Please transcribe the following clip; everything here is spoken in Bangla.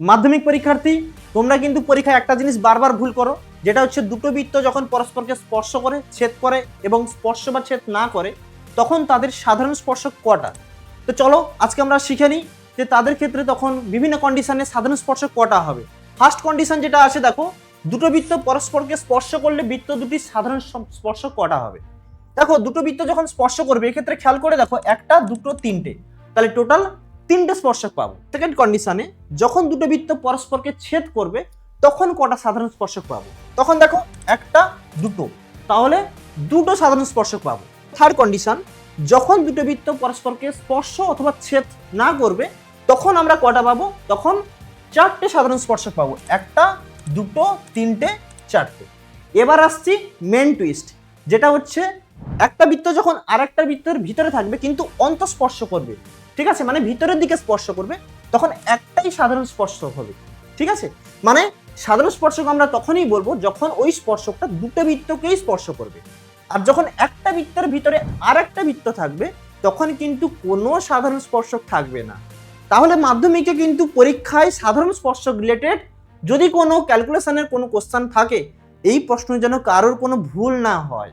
মাধ্যমিক পরীক্ষার্থী, তোমরা কিন্তু পরীক্ষায় একটা জিনিস বারবার ভুল করো, যেটা হচ্ছে দুটো বৃত্ত যখন পরস্পরকে স্পর্শ করে, ছেদ করে এবং স্পর্শ বা ছেদ না করে, তখন তাদের সাধারণ স্পর্শক কটা? তো চলো, আজকে আমরা শিখে নিই যে তাদের ক্ষেত্রে তখন বিভিন্ন কন্ডিশনে সাধারণ স্পর্শক কটা হবে। ফার্স্ট কন্ডিশন যেটা আছে, দেখো, দুটো বৃত্ত পরস্পরকে স্পর্শ করলে বৃত্ত দুটি সাধারণ স্পর্শ কটা হবে? দেখো, দুটো বৃত্ত যখন স্পর্শ করবে, এক্ষেত্রে খেয়াল করে দেখো, একটা, দুটো, তিনটে। তাহলে টোটাল তিনটে স্পর্শক পাবো। সেকেন্ড কন্ডিশনে যখন দুটো বৃত্ত পরস্পরকে ছেদ করবে, তখন কটা সাধারণ স্পর্শক পাবো? তখন দেখো, একটা, দুটো। তাহলে দুটো সাধারণ স্পর্শক পাবো। থার্ড কন্ডিশন যখন দুটো বৃত্ত পরস্পরকে স্পর্শ অথবা ছেদ না করবে, তখন আমরা কটা পাবো? তখন চারটে সাধারণ স্পর্শক পাবো। একটা, দুটো, তিনটে, চারটে। এবার আসছি মেন টুইস্ট যেটা হচ্ছে একটা বৃত্ত যখন আর একটা বৃত্তের ভিতরে থাকবে, কিন্তু অন্তঃস্পর্শ করবে। ঠিক আছে? মানে ভিতরের দিকে স্পর্শ করবে, তখন একটাই সাধারণ স্পর্শ হবে। ঠিক আছে? মানে সাধারণ স্পর্শক আমরা তখনই বলব যখন ওই স্পর্শকটা দুটো বৃত্তকেই স্পর্শ করবে। আর যখন একটা বৃত্তের ভিতরে আর একটা বৃত্ত থাকবে, তখন কিন্তু কোনো সাধারণ স্পর্শক থাকবে না। তাহলে মাধ্যমিকে কিন্তু পরীক্ষায় সাধারণ স্পর্শক রিলেটেড যদি কোনো ক্যালকুলেশনের কোনো কোশ্চান থাকে, এই প্রশ্ন যেন কারোর কোনো ভুল না হয়।